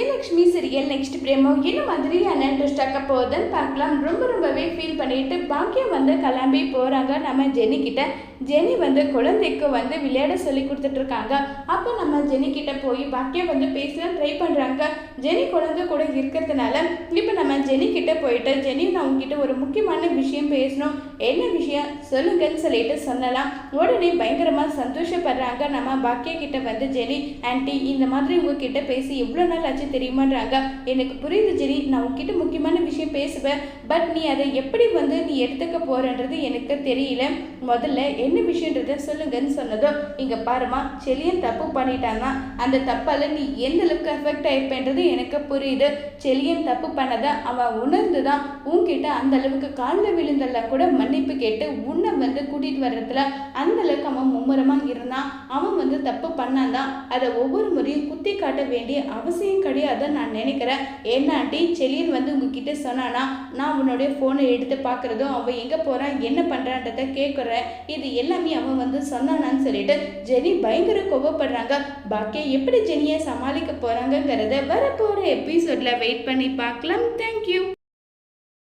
Baakiyalakshmi serial next பிரேமோ? என்ன மாதிரியான twist ஆக்க போகுதுன்னு பார்க்கலாம். ரொம்ப ரொம்பவே ஃபீல் பண்ணிட்டு பாக்கியம் வந்து கிளம்பி போகிறாங்க நம்ம ஜெனி கிட்ட. ஜெனி வந்து குழந்தைக்கு வந்து விளையாட சொல்லி கொடுத்துட்டு இருக்காங்க அப்போ நம்ம ஜெனி கிட்ட போய் பாக்கியம் வந்து பேசலாம் ட்ரை பண்ணுறாங்க ஜெனி குழந்தை கூட இருக்கிறதுனால இப்போ நம்ம ஜெனி கிட்ட போயிட்டு ஜெனி நான் உங்ககிட்ட ஒரு முக்கியமான விஷயம் பேசணும். என்ன விஷயம்? சொல்லுங்கன்னு சொல்லிட்டு சொல்லலாம். உடனே பயங்கரமாக சந்தோஷப்படுறாங்க. நம்ம பாக்கிய கிட்ட வந்து ஜெனி ஆன்ட்டி இந்த மாதிரி உங்ககிட்ட பேசி எவ்வளோ நாள் ஆச்சு? தெரியுமான்றாங்க. எனக்கு புரியுது ஜெனி நான் உங்ககிட்ட முக்கியமான விஷயம் பேசுவேன். பட் நீ அதை எப்படி வந்து நீ எடுத்துக்க போறன்றது எனக்கு தெரியல. முதல்ல என்ன விஷயன்றத சொல்லுங்கன்னு சொன்னதும் இங்க பாருமா செலியன் தப்பு பண்ணிட்டான்னா அந்த தப்பால நீ எந்த அளவுக்கு அஃபெக்ட் ஆயிருப்பேன்றது எனக்கு புரியுது. செலியன் தப்பு பண்ணதை அவன் உணர்ந்து தான் உன்கிட்ட அந்த அளவுக்கு காலில் விழுந்தெல்லாம் கூட மன்னிப்பு கேட்டு உன்னை வந்து கூட்டிட்டு வர்றதுல அந்த அளவுக்கு அவன் மும்முரமா இருந்தான். அவன் வந்து தப்பு பண்ணான் தான் அதை ஒவ்வொரு முறையும் குத்தி காட்ட வேண்டிய அவசியம் கிடையாதுன்னு நான் நினைக்கிறேன். ஏன்னாட்டி செலியன் வந்து உங்ககிட்ட சொன்னானா நான் உன்னுடைய ஃபோனை எடுத்து பார்க்குறதும் அவன் எங்கே போகிறான் என்ன பண்ணுறான்றத கேட்குறேன் இது எல்லாமே அவன் வந்து சொன்னானான்னு சொல்லிட்டு ஜெனி பயங்கர கோவப்படுறாங்க. பாக்கியா எப்படி ஜெனியை சமாளிக்க போகிறாங்கங்கிறத வரப்போகிற எபிசோடில் வெயிட் பண்ணி பார்க்கலாம். தேங்க்யூ